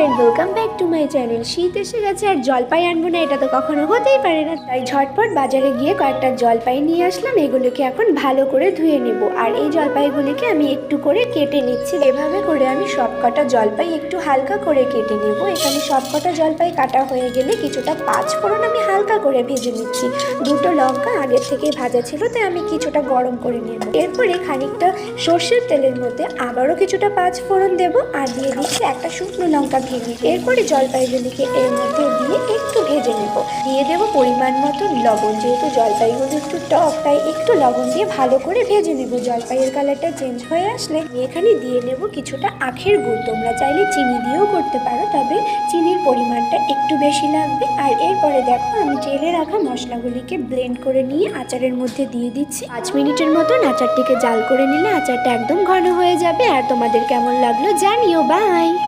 Friend welcome back to my channel শীত এসে গেছে আর জলপাই আনব না, এটা তো কখনো হতেই পারে না। তাই ঝটপট বাজারে গিয়ে কয়েকটা জলপাই নিয়ে আসলাম, এগুলোকে এখন ভালো করে ধুয়ে নেব। আর এই জলপাইগুলিকে আমি একটু করে কেটে নিচ্ছি এভাবে করে আমি সব কটা জলপাই একটু হালকা করে কেটে নেব। এখানে সব কটা জলপাই কাটা হয়ে গেলে কিছুটা পাঁচ ফোড়ন আমি হালকা করে ভেজে নিচ্ছি। দুটো লঙ্কা আগের থেকে ভাজা ছিল, তাই আমি কিছুটা গরম করে নেব। এরপরে খানিকটা সর্ষের তেলের মধ্যে আবারও কিছুটা পাঁচ ফোড়ন দেব, আর দিয়ে দিচ্ছি একটা শুকনো লঙ্কা ভেঙে এরপরে জলপাইগুলিকে এর মধ্যে দিয়ে একটু ভেজে নেব। দিয়ে দেবো পরিমাণ মতো লবণ। যেহেতু জলপাইগুলো একটু টক, তাই একটু লবণ দিয়ে ভালো করে ভেজে নেব। জলপাইয়ের কালারটা চেঞ্জ হয়ে আসলে এখানে দিয়ে নেব কিছুটা আখের গুড়। তোমরা চাইলে চিনি দিয়েও করতে পারো, তবে চিনির পরিমাণটা একটু বেশি লাগবে। আর এরপরে দেখো, আমি জেলে রাখা মশলাগুলিকে ব্লেন্ড করে নিয়ে আচারের মধ্যে দিয়ে দিচ্ছি। পাঁচ মিনিটের মতন আচারটিকে জাল করে নিলে আচারটা একদম ঘন হয়ে যাবে। আর তোমাদের কেমন লাগল জানিও। বাই